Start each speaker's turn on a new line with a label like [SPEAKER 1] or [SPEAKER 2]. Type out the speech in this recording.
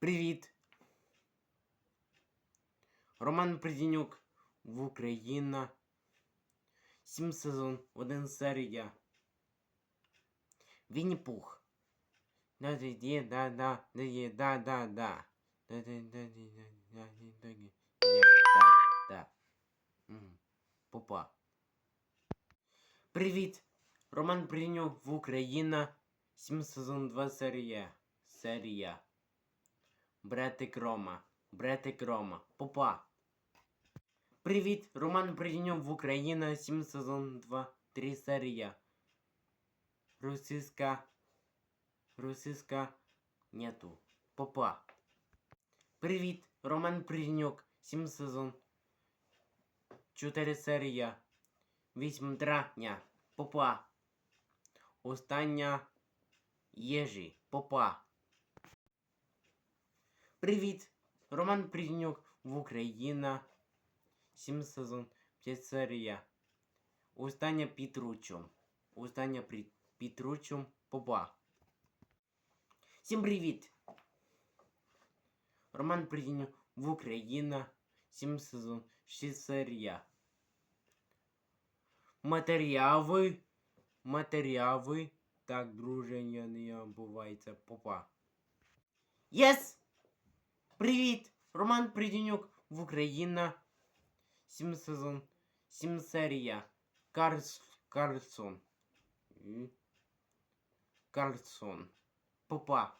[SPEAKER 1] Привіт. Роман Придінюк в Україна. Сім сезон, один серія. Вінні Пух. Да да да да да да да да да да да да да да да. Попа. Привіт. Роман Придінюк в Україна. Сім сезон, два серія. Серія. Бретик Рома. Бретик Рома. Попа. Привіт! Роман Придіньов в Україна. 7 сезон 2, 3 серія. Російська. Російська. Нету. Попа. Привіт! Роман Придіньок. 7 сезон. 4 серія. 8 травня. Попа. Остання. Єжі. Попа. Привіт! Роман Придінюк в Україна. 7 сезон, 5 серія. Остання Пітручом. Остання при... Пітручом Попа. Всім привіт! Роман Придінюк в Україна. 7 сезон, 6 серія. Матеріали. Матеріали. Так, друження не бувається. Попа. Єс! Привіт! Роман Придінюк в Україна. Сім сезон. Сім серія. Карс... Карлсон. Карлсон. Попа.